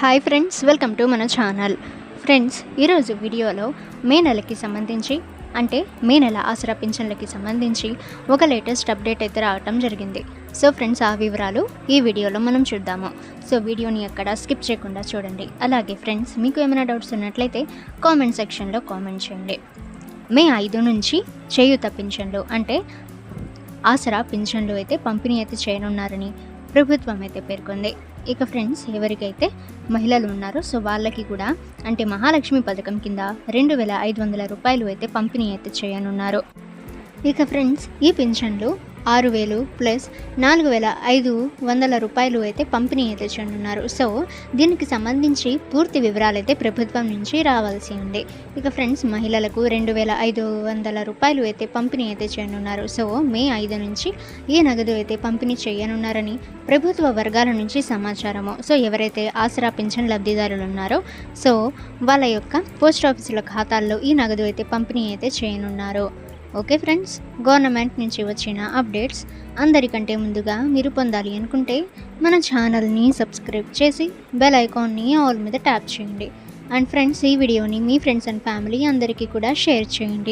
Hi friends welcome to మన channel friends ఈరోజు వీడియోలో మే నెలకి సంబంధించి అంటే మే నెల ఆసరా పింఛన్లకి సంబంధించి ఒక లేటెస్ట్ అప్డేట్ అయితే రావటం జరిగింది. సో ఫ్రెండ్స్ ఆ వివరాలు ఈ వీడియోలో మనం చూద్దాము. సో వీడియోని ఎక్కడ స్కిప్ చేయకుండా చూడండి. అలాగే ఫ్రెండ్స్ మీకు ఏమైనా డౌట్స్ ఉన్నట్లయితే కామెంట్ సెక్షన్లో కామెంట్ చేయండి. మే ఐదు నుంచి చేయూత పింఛన్లు అంటే ఆసరా పింఛన్లు అయితే పంపిణీ అయితే చేయనున్నారని ప్రభుత్వం అయితే పేర్కొంది. ఇక ఫ్రెండ్స్ ఎవరికైతే మహిళలు ఉన్నారో సో వాళ్ళకి కూడా అంటే మహాలక్ష్మి పథకం కింద రెండు వేల ఐదు వందల రూపాయలు అయితే పంపిణీ అయితే చేయనున్నారు. ఇక ఫ్రెండ్స్ ఈ పింఛన్లు ఆరు వేలు ప్లస్ నాలుగు వేల ఐదు వందల రూపాయలు అయితే పంపిణీ అయితే చేయనున్నారు. సో దీనికి సంబంధించి పూర్తి వివరాలు అయితే ప్రభుత్వం నుంచి రావాల్సి ఉంది. ఇక ఫ్రెండ్స్ మహిళలకు రెండు వేల ఐదు వందల రూపాయలు అయితే పంపిణీ అయితే చేయనున్నారు. సో మే ఐదు నుంచి ఈ నగదు అయితే పంపిణీ చేయనున్నారని ప్రభుత్వ వర్గాల నుంచి సమాచారము. సో ఎవరైతే ఆసరా పింఛన్ లబ్ధిదారులు ఉన్నారో సో వాళ్ళ యొక్క పోస్ట్ ఆఫీసుల ఖాతాల్లో ఈ నగదు అయితే పంపిణీ అయితే చేయనున్నారు. ఓకే ఫ్రెండ్స్ గవర్నమెంట్ నుంచి వచ్చిన అప్డేట్స్ అందరికంటే ముందుగా మీరు పొందాలి అనుకుంటే మన ఛానల్ని సబ్స్క్రైబ్ చేసి బెల్ ఐకాన్ని ఆల్ మీద ట్యాప్ చేయండి. అండ్ ఫ్రెండ్స్ ఈ వీడియోని మీ ఫ్రెండ్స్ అండ్ ఫ్యామిలీ అందరికీ కూడా షేర్ చేయండి.